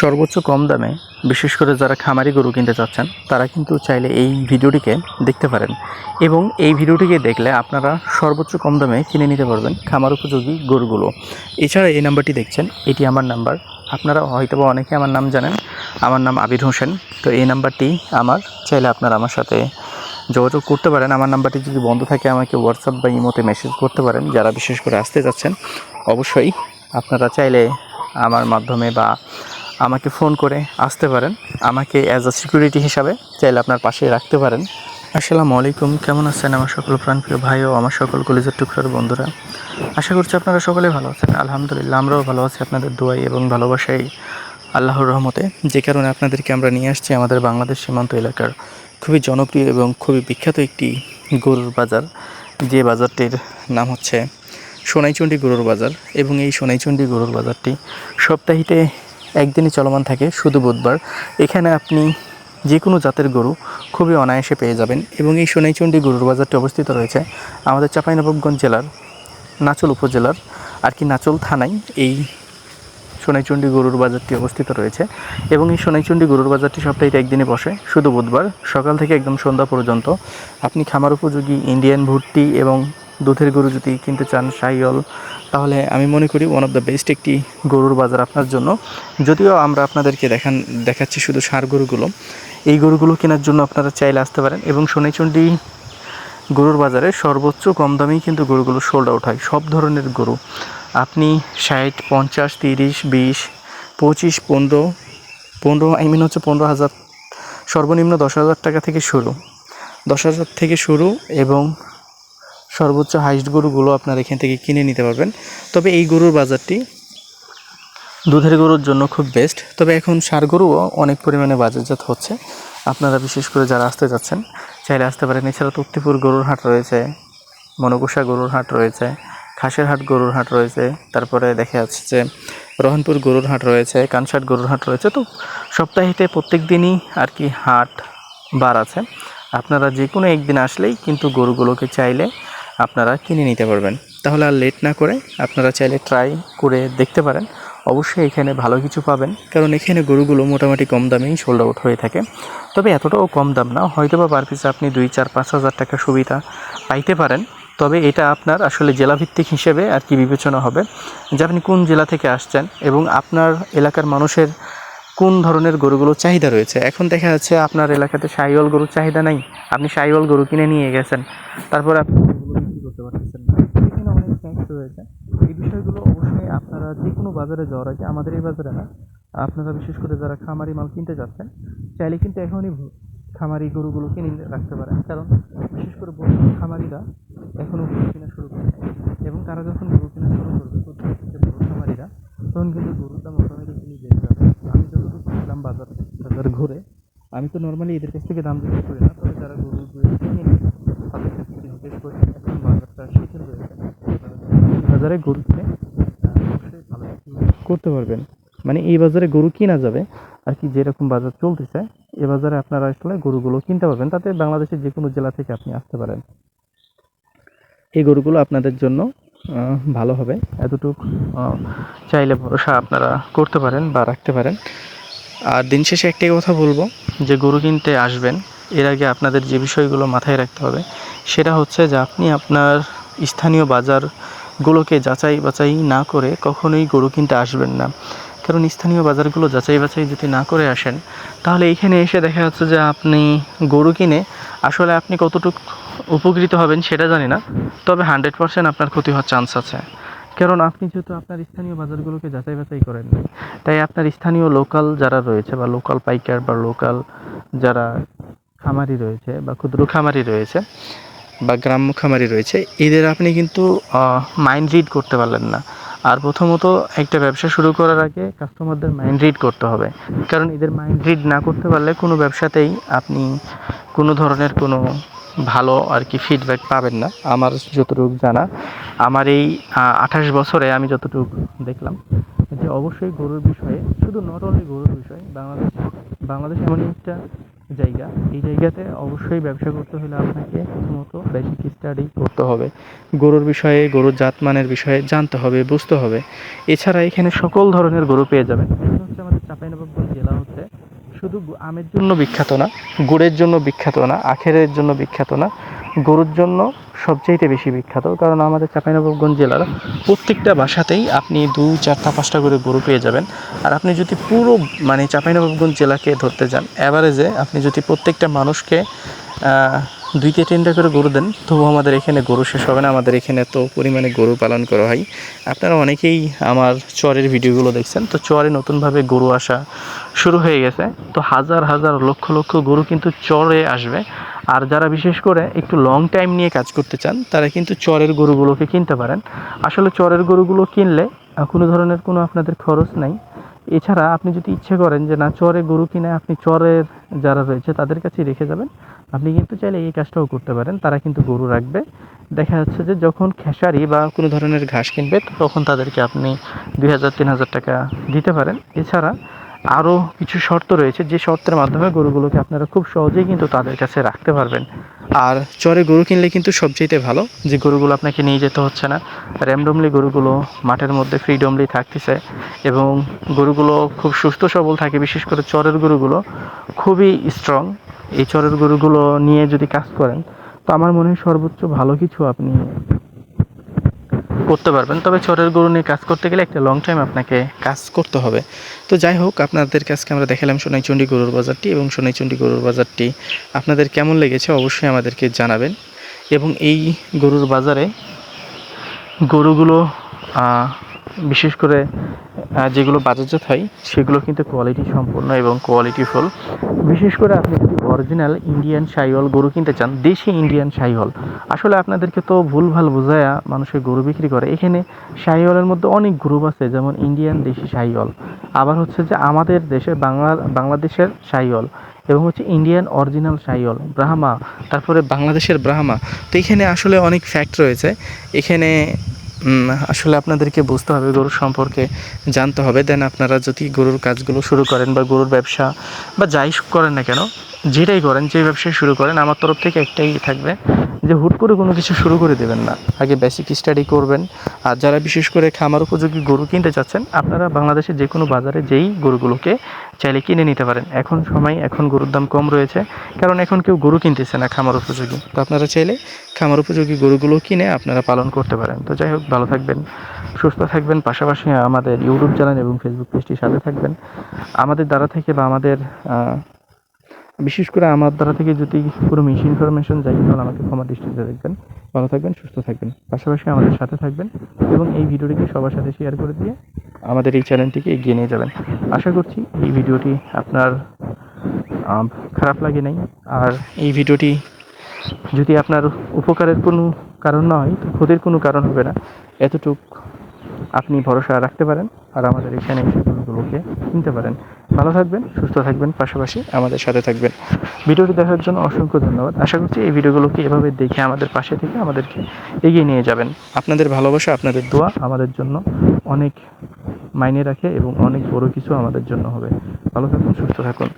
সর্বোচ্চ কম দামে, বিশেষ করে যারা খামারি গরু কিনতে চাচ্ছেন, তারা কিন্তু চাইলে এই ভিডিওটিকে দেখতে পারেন। এবং এই ভিডিওটিকে দেখলে আপনারা সর্বোচ্চ কম দামে কিনে নিতে পারবেন খামার উপযোগী গরুগুলো। এছাড়া এই নাম্বারটি দেখছেন, এটি আমার নাম্বার। আপনারা হয়তো বা অনেকে আমার নাম জানেন, আমার নাম আবির হোসেন। তো এই নাম্বারটি আমার, চাইলে আপনারা আমার সাথে যোগাযোগ করতে পারেন। আমার নাম্বারটি যদি বন্ধ থাকে, আমাকে হোয়াটসঅ্যাপ বা ইমোতে মেসেজ করতে পারেন। যারা বিশেষ করে আসতে যাচ্ছেন অবশ্যই আপনারা চাইলে আমার মাধ্যমে বা আমাকে ফোন করে আসতে পারেন। আমাকে অ্যাজ আ সিকিউরিটি হিসাবে চাইলে আপনার পাশে রাখতে পারেন। আসসালামু আলাইকুম, কেমন আছেন আমার সকল প্রাণপ্রিয় ভাই ও আমার সকল কলেজের টুকরার বন্ধুরা? আশা করছি আপনারা সকলে ভালো আছেন। আলহামদুলিল্লাহ, আমরাও ভালো আছি আপনাদের দোয়াই এবং ভালোবাসাই। আল্লাহর রহমতে যে কারণে আপনাদেরকে আমরা নিয়ে আসছি আমাদের বাংলাদেশ সীমান্ত এলাকার খুবই জনপ্রিয় এবং খুবই বিখ্যাত একটি গরুর বাজার। যে বাজারটির নাম হচ্ছে সোনাইচণ্ডী গরুর বাজার এবং এই সোনাইচণ্ডী গরুর বাজারটি সপ্তাহিতে একদিনই চলমান থাকে শুধু বুধবার। এখানে আপনি যে কোনো জাতের গরু খুবই অনায়াসে পেয়ে যাবেন এবং এই সোনাইচণ্ডী গরুর বাজারটি অবস্থিত রয়েছে আমাদের চাঁপাইনবাবগঞ্জ জেলার, নাচল উপজেলার আর কি নাচল থানায় এই সোনাইচণ্ডী গরুর বাজারটি অবস্থিত রয়েছে এবং এই সোনাইচণ্ডী গরুর বাজারটি সপ্তাহে একদিনে বসে, শুধু বুধবার। সকাল থেকে একদম সন্ধ্যা পর্যন্ত আপনি খামার উপযোগী, ইন্ডিয়ান ভুট্টি এবং দুধের গরু যদি কিনতে চান সাইয়ল তাহলে আমি মনে করি ওয়ান অফ দ্য বেস্ট একটি গরুর বাজার আপনার জন্য। যদিও আমরা আপনাদেরকে দেখান, দেখাচ্ছি শুধু সার গরুগুলো। এই গরুগুলো কেনার জন্য আপনারা চাইলে আসতে পারেন এবং সোনাইচণ্ডী গরুর বাজারে সর্বোচ্চ কম দামেই কিন্তু গরুগুলো সোল্ড আউট হয়। সব ধরনের গরু। আপনি ষাট, পঞ্চাশ, তিরিশ, বিশ, পঁচিশ, পনেরো পনেরো আই মিন হচ্ছে পনেরো হাজার, সর্বনিম্ন দশ হাজার টাকা থেকে শুরু। দশ হাজার থেকে শুরু এবং সর্বোচ্চ হাইস্ট গরুগুলো আপনারা এখান থেকে কিনে নিতে পারবেন। তবে এই গরুর বাজারটি দুধের গরুর জন্য খুব বেস্ট তবে এখন সার গরুও অনেক পরিমাণে বাজারজাত হচ্ছে। আপনারা বিশেষ করে যারা আসতে যাচ্ছেন, চাইলে আসতে পারেন। এছাড়া তক্তিপুর গরুর হাট রয়েছে মনকুষা গরুর হাট রয়েছে খাসের হাট গরুর হাট রয়েছে, তারপরে দেখা যাচ্ছে যে রহনপুর গরুর হাট রয়েছে, কানসাট গরুর হাট রয়েছে। তো সপ্তাহিতে প্রত্যেক দিনই আর কি হাট, বার আছে। আপনারা যে কোনো একদিন আসলেই কিন্তু গরুগুলোকে চাইলে আপনারা কিনে নিতে পারবেন। তাহলে আর লেট না করে আপনারা চাইলে ট্রাই করে দেখতে পারেন। অবশ্যই এখানে ভালো কিছু পাবেন, কারণ এখানে গরুগুলো মোটামুটি কম দামেই সোল্ড আউট হয়ে থাকে। তবে এতটাও কম দাম না হয়তো বা পার পিসে আপনি দুই, চার, পাঁচ হাজার টাকা সুবিধা পাইতে পারেন। তবে এটা আপনার আসলে জেলাভিত্তিক হিসেবে আর কি বিবেচনা হবে যে আপনি কোন জেলা থেকে আসছেন এবং আপনার এলাকার মানুষের কোন ধরনের গরুগুলো চাহিদা রয়েছে। এখন দেখা যাচ্ছে আপনার এলাকাতে সাইওয়াল গরুর চাহিদা নাই। আপনি সাইওয়াল গরু কিনে নিয়ে গেছেন। তারপর আপনি যে কোনো বাজারে যাওয়ার আগে আমাদের এই বাজারে না, আপনারা বিশেষ করে যারা খামারি মাল কিনতে যাচ্ছেন, চাইলে কিন্তু এখনই খামারি গরুগুলো কিনে রাখতে পারেন। কারণ বিশেষ করে খামারিরা এখনও গরু কেনা শুরু করে এবং তারা যখন গরু কেনা শুরু করবে বড় খামারিরা, তখন কিন্তু গরুর দাম অটোমেটিক্যালি বেড়ে যাবে। আমি যতটুকু দেখলাম বাজার বাজার ঘুরে, আমি তো নর্মালি এদের কাছ থেকে দাম জিজ্ঞেস করি না, তবে যারা গরু কিনে তাদের কাছ থেকে জিজ্ঞেস করি, এখন বাজারটা শিথিল রয়েছে বাজারে গরু কিনে আহ, অবশ্যই ভালো কিছু করতে পারবেন। মানে এই বাজারে গরু কিনা যাবে, আর কি যেরকম বাজার চলতেছে, এ বাজারে আপনারা আসলে গরুগুলো কিনতে পারবেন। তাতে বাংলাদেশের যে কোনো জেলা থেকে আপনি আসতে পারেন। এই গরুগুলো আপনাদের জন্য ভালো হবে। এতটুকু চাইলে ভরসা আপনারা করতে পারেন বা রাখতে পারেন। আর দিন শেষে একটাই কথা বলব, যে গরু কিনতে আসবেন, এর আগে আপনাদের যে বিষয়গুলো মাথায় রাখতে হবে, সেটা হচ্ছে যে আপনি আপনার স্থানীয় বাজারগুলোকে যাচাই বাছাই না করে কখনোই গরু কিনতে আসবেন না। কারণ স্থানীয় বাজারগুলো যাচাই বাছাই যদি না করে আসেন, তাহলে এইখানে এসে দেখা যাচ্ছে যে আপনি গরু কিনে আসলে আপনি কতটুকু উপকৃত হবেন সেটা জানি না, তবে হান্ড্রেড পার্সেন্ট আপনার ক্ষতি হওয়ার চান্স আছে। কারণ আপনি যেহেতু আপনার স্থানীয় বাজারগুলোকে যাচাই বাছাই করেন না তাই আপনার স্থানীয় লোকাল যারা রয়েছে বা লোকাল পাইকার বা লোকাল যারা খামারি রয়েছে বা ক্ষুদ্র খামারি রয়েছে বা গ্রাম্য খামারি রয়েছে, এদের আপনি কিন্তু মাইন্ড রিড করতে পারলেন না। আর প্রথমত একটা ব্যবসা শুরু করার আগে কাস্টমারদের মাইন্ড রিড করতে হবে। কারণ এদের মাইন্ড রিড না করতে পারলে কোনো ব্যবসাতেই আপনি কোনো ধরনের কোনো ভালো আর কি ফিডব্যাক পাবেন না। আমার যতটুকু জানা, আমার এই আঠাশ বছরে আমি যতটুকু দেখলাম যে অবশ্যই গরুর বিষয়ে, শুধু নট অনলি গরুর বিষয়, বাংলাদেশ বাংলাদেশ এমন একটা জায়গা। এই জায়গাতে অবশ্যই ব্যবসা করতে হলে আপনাকে প্রথমত বেসিক স্টাডি করতে হবে। গরুর বিষয়ে, গরুর জাতমানের বিষয়ে জানতে হবে, বুঝতে হবে। এছাড়া এখানে সকল ধরনের গরু পেয়ে যাবেন। হচ্ছে আমাদের চাঁপাইনবাবগঞ্জ জেলা হচ্ছে। শুধু আমের জন্য বিখ্যাত না, গুড়ের জন্য বিখ্যাত না, আখেরের জন্য বিখ্যাত না গরুর জন্য সবচেয়েতে বেশি বিখ্যাত, কারণ আমাদের চাঁপাইনবাবগঞ্জ জেলার প্রত্যেকটা বাসাতেই আপনি দু চারটা পাঁচটা করে গরু পেয়ে যাবেন। আর আপনি যদি পুরো মানে চাঁপাইনবাবগঞ্জ জেলাকে ধরতে যান অ্যাভারেজে আপনি যদি প্রত্যেকটা মানুষকে দুইটা তিনটা করে গরু দেন। তবু আমাদের এখানে গরু শেষ হবে না। আমাদের এখানে এত পরিমাণে গরু পালন করা হয়। আপনারা অনেকেই আমার চরের ভিডিওগুলো দেখছেন। তো চরে নতুনভাবে গরু আসা শুরু হয়ে গেছে। তো হাজার হাজার, লক্ষ লক্ষ গরু কিন্তু চরে আসবে। আর যারা বিশেষ করে একটু লং টাইম নিয়ে কাজ করতে চান, তারা কিন্তু চরের গরুগুলোকে কিনতে পারেন। আসলে চরের গরুগুলো কিনলে কোনো ধরনের কোনো আপনাদের খরচ নাই। এছাড়া আপনি যদি ইচ্ছে করেন যে না, চরে গরু কিনে আপনি চরের যারা রয়েছে তাদের কাছে রেখে যাবেন। আপনি কিন্তু চাইলে এই কাজটাও করতে পারেন। তারা কিন্তু গরু রাখবে। দেখা যাচ্ছে যে যখন খেসারি বা কোনো ধরনের ঘাস কিনবে, তখন তাদেরকে আপনি দুই হাজার, তিন হাজার টাকা দিতে পারেন। এছাড়া আরও কিছু শর্ত রয়েছে, যে শর্তের মাধ্যমে গরুগুলোকে আপনারা খুব সহজেই কিন্তু তাদের কাছে রাখতে পারবেন। আর চরে গরু কিনলে কিন্তু সবচেয়ে ভালো, যে গরুগুলো আপনাকে নিয়ে যেতে হচ্ছে না। র্যামডমলি গরুগুলো মাঠের মধ্যে ফ্রিডমলি থাকতেছে এবং গরুগুলো খুব সুস্থ সবল থাকে, বিশেষ করে চরের গরুগুলো খুবই স্ট্রং এই চরের গরুগুলো নিয়ে যদি কাজ করেন, তো আমার মনে হয় সর্বোচ্চ ভালো কিছু আপনি করতে পারবেন। তবে চরের গরু নিয়ে কাজ করতে গেলে একটা লং টাইম আপনাকে কাজ করতে হবে। তো যাই হোক, আপনাদের কাছকে আমরা দেখালাম সোনাইচন্ডী গরুর বাজারটি এবং সোনাইচন্ডী গরুর বাজারটি আপনাদের কেমন লেগেছে অবশ্যই আমাদেরকে জানাবেন। এবং এই গরুর বাজারে গরুগুলো বিশেষ করে যেগুলো বাজারজাত হয় সেগুলো কিন্তু কোয়ালিটি সম্পূর্ণ এবং কোয়ালিটি কোয়ালিটিফুল বিশেষ করে আপনি যদি অরিজিনাল ইন্ডিয়ান শাইওয়াল গরু কিনতে চান, দেশি ইন্ডিয়ান শাইওয়াল, আসলে আপনাদেরকে তো ভুলভাল বোঝায়া মানুষের গরু বিক্রি করে। এখানে শাইওয়ালের মধ্যে অনেক গ্রুপ আছে, যেমন ইন্ডিয়ান দেশি শাইওয়াল। আবার হচ্ছে যে আমাদের দেশে বাংলা, বাংলাদেশের শাইওয়াল এবং হচ্ছে ইন্ডিয়ান অরিজিনাল শাইওয়াল, ব্রাহ্মা, তারপরে বাংলাদেশের ব্রাহ্মা। তো এখানে আসলে অনেক ফ্যাক্ট রয়েছে। এখানে আসলে আপনাদেরকে বুঝতে হবে গরুর সম্পর্কে জানতে হবে। দেন আপনারা যদি গরুর কাজগুলো শুরু করেন বা গরুর ব্যবসা বা যাই করেন না কেন যেটাই করেন যে ব্যবসায় শুরু করেন, আমার তরফ থেকে একটাই থাকবে যে হুট করে কোনো কিছু শুরু করে দেবেন না। আগে বেসিক স্টাডি করবেন। আর যারা বিশেষ করে খামার উপযোগী গরু কিনতে চাচ্ছেন, আপনারা বাংলাদেশের যে কোনো বাজারে যেই গরুগুলোকে চাইলে কিনে নিতে পারেন। এখন সময়, এখন গরুর দাম কম রয়েছে, কারণ এখন কেউ গরু কিনতেছে না খামার উপযোগী। তো আপনারা চাইলে খামার উপযোগী গরুগুলো কিনে আপনারা পালন করতে পারেন। তো যাই হোক, ভালো থাকবেন, সুস্থ থাকবেন, পাশাপাশি আমাদের ইউটিউব চ্যানেল এবং ফেসবুক পেজটির সাথে থাকবেন। আমাদের দ্বারা থেকে বা আমাদের বিশেষ করে আমার দ্বারা থেকে যদি কোনো মিস ইনফরমেশন যাই তাহলে আমাকে ক্ষমা দৃষ্টিতে দেখবেন। ভালো থাকবেন, সুস্থ থাকবেন। পাশাপাশি আমাদের সাথে থাকবেন এবং এই ভিডিওটিকে সবার সাথে শেয়ার করে দিয়ে আমাদের এই চ্যানেলটিকে এগিয়ে নিয়ে যাবেন। আশা করছি এই ভিডিওটি আপনার খারাপ লাগে নাই। আর এই ভিডিওটি যদি আপনার উপকারের কোনো কারণ না হয়, তো ক্ষতির কোনো কারণ হবে না। এতটুক আপনি ভরসা রাখতে পারেন আর আমাদের এখানে এসে গরুগুলোকে কিনতে পারেন। ভালো থাকবেন, সুস্থ থাকবেন, পাশাপাশি আমাদের সাথে থাকবেন। ভিডিওটি দেখার জন্য অসংখ্য ধন্যবাদ। আশা করছি এই ভিডিওগুলোকে এভাবে দেখে আমাদের পাশে থেকে আমাদেরকে এগিয়ে নিয়ে যাবেন। আপনাদের ভালোবাসা, আপনাদের দোয়া আমাদের জন্য অনেক মাইনে রাখে এবং অনেক বড় কিছু আমাদের জন্য হবে। ভালো থাকুন, সুস্থ থাকুন।